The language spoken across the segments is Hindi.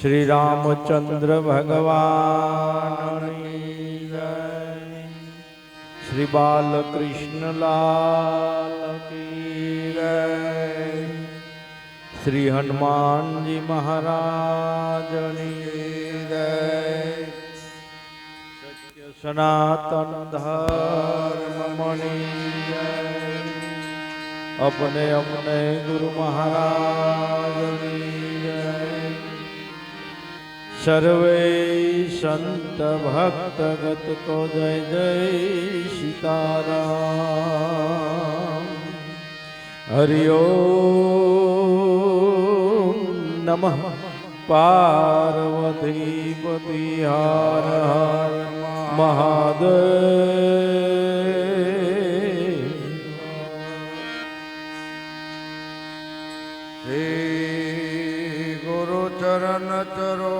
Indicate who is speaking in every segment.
Speaker 1: श्री रामचंद्र भगवान श्री बाल कृष्ण लाल श्री हनुमान जी महाराज सनातन धर्मणि अपने अपने गुरु महाराज સર્વે સંત ભક્તગત તો જય જય સીતારામ હરિયો નમઃ પાર્વતીપતિ હાર હર મહાદેવ
Speaker 2: શ્રી ગુરુચરણ ચરો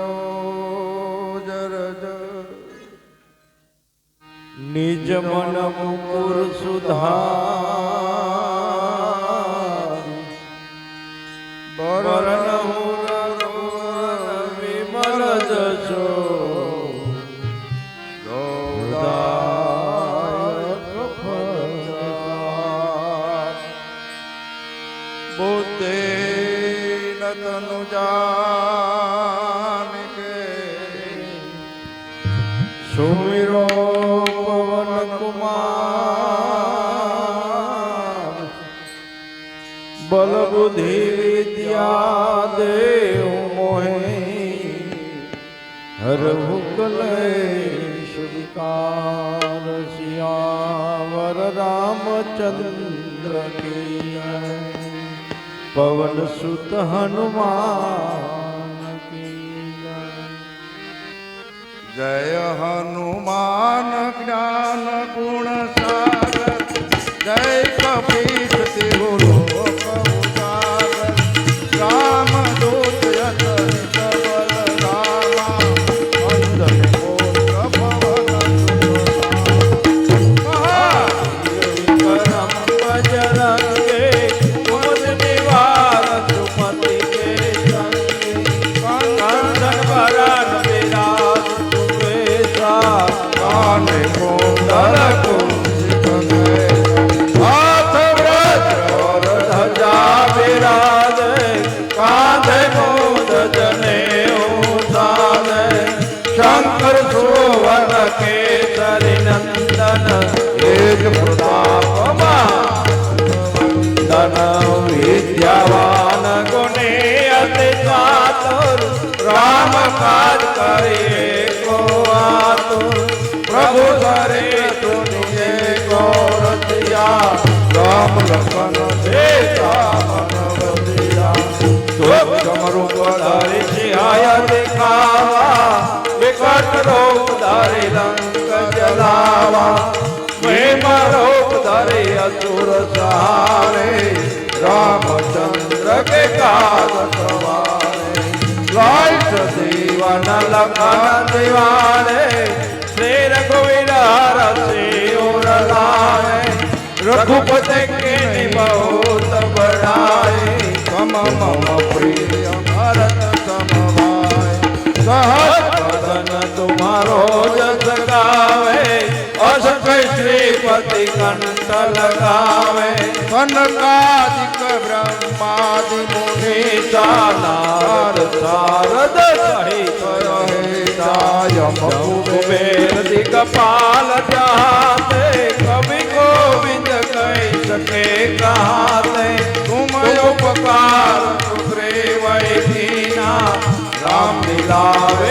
Speaker 1: નિજ મન મુકુર સુધાર. હર હુકલેશ વિકાર શિયાવર રામચંદ્ર કી. પવન સુત હનુમાન. જય
Speaker 2: હનુમાન જ્ઞાન ગુણ સાર જય રામ
Speaker 1: કાજ કરીએ કો આતુર પ્રભુ ધરે તુનિએ ગોરતિયા રામ લખન સીતા મન વસિયા સૂક્ષ્મ રૂપ ધરી સિંહાય દેખાવા વિકટ રૂપ ધરી લંક જલાવા પ્રેમ રૂપ ધરે અસુર સહારે રામચંદ્ર કે કાજ સવારે દેવાના લખાના દેવાને શ્રી રઘુવીર હરસી ઓરલાય રઘુપતિ કે બહુત બડાય
Speaker 2: મમ મમ, પ્રિય, ભરત, સમવાય.
Speaker 1: સહ अनंत लगावे।
Speaker 2: कनकादिक ब्रह्मादि मुनि
Speaker 1: नारद सारद सहित
Speaker 2: रहे दायम
Speaker 1: कुबेर दिगपाल जाते। कवि गोविंद कह सके कहाते। तुम उपकार सुग्रीव दीना। राम मिलावे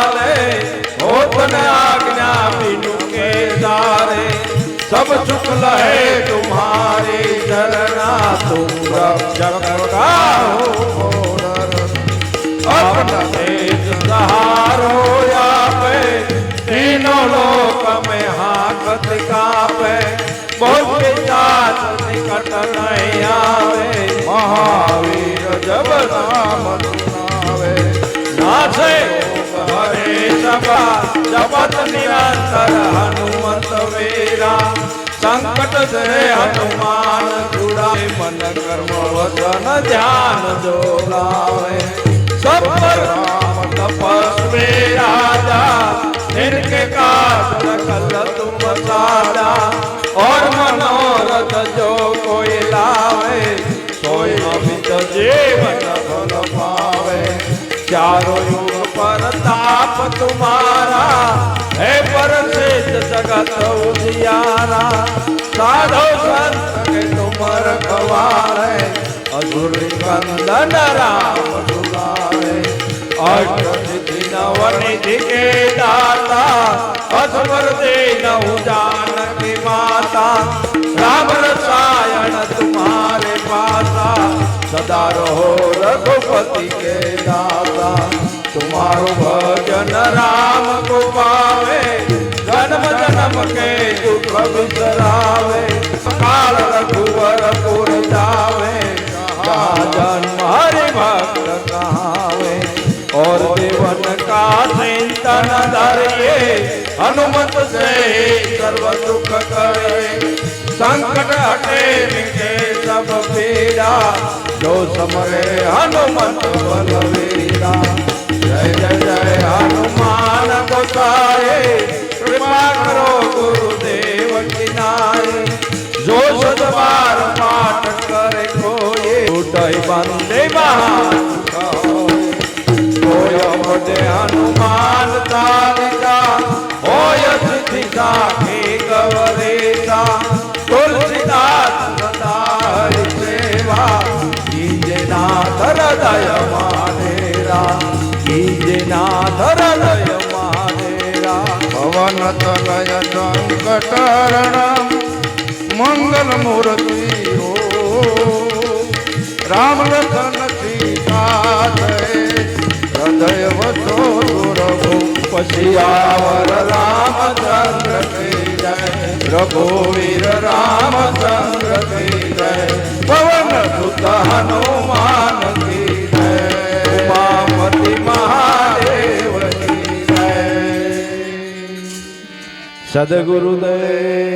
Speaker 1: तुम रखवाले होत न आज्ञा बिनु के दारे। सब शुक्ल लहे तुम्हारे चरणा तुम रक्षक का हो अपना सहारो तीनों लोक में हाकत बहुत जात निकट नहीं आवे। महावीर जब नाम सुनावे नाचे। सभा जपत निरंतर हनुमत वीरा, संकट से हनुमान छुड़ाए मन कर्म वचन ध्यान जो लावे। सब राम तपस्वी राजा इनके काज सकल तुम साजा, और मनोरथ जो कोई लावे, सोई अमित जीवन फल पावे। चारों तुम्हारा। है पर जगत उजियारा, साधो संत के तुम रखवारे अधुर कंदन राम दुलारे। अष्ट सिद्धि नव निधि के दाता असवर दे नहु जानकी माता, राम रसायन चिंतन धरिए, हनुमत से सर्व दुख करे। संकट हटे मिटे सब पीड़ा। जो समरे, हनुमत बलवीरा जय जय जय, हनुमान गोसाए कृपा करो गुरुदेव की नाय जो सत बार पाठ करे कोये उठई बंदे मोटे हनुमान तिचा होय तिचा भेगवरेचा तुलसीदास सदाय सेवा कीजेनाथ हृदय मानेरा कीजेनाथ हृदय मानेरा।
Speaker 2: भवनतनय संकटरणं मङ्गलमूर्ति हो। रामरतन सीता हृदय वचो दुरभू
Speaker 1: પછી રામ રામચંદ્ર કી જય પ્રભુ વીર રામચંદ્ર કી જય પવન સુત હનુમાન કી જય ઉમાપતિ મહાદેવ કી જય
Speaker 3: સદગુરુદેવ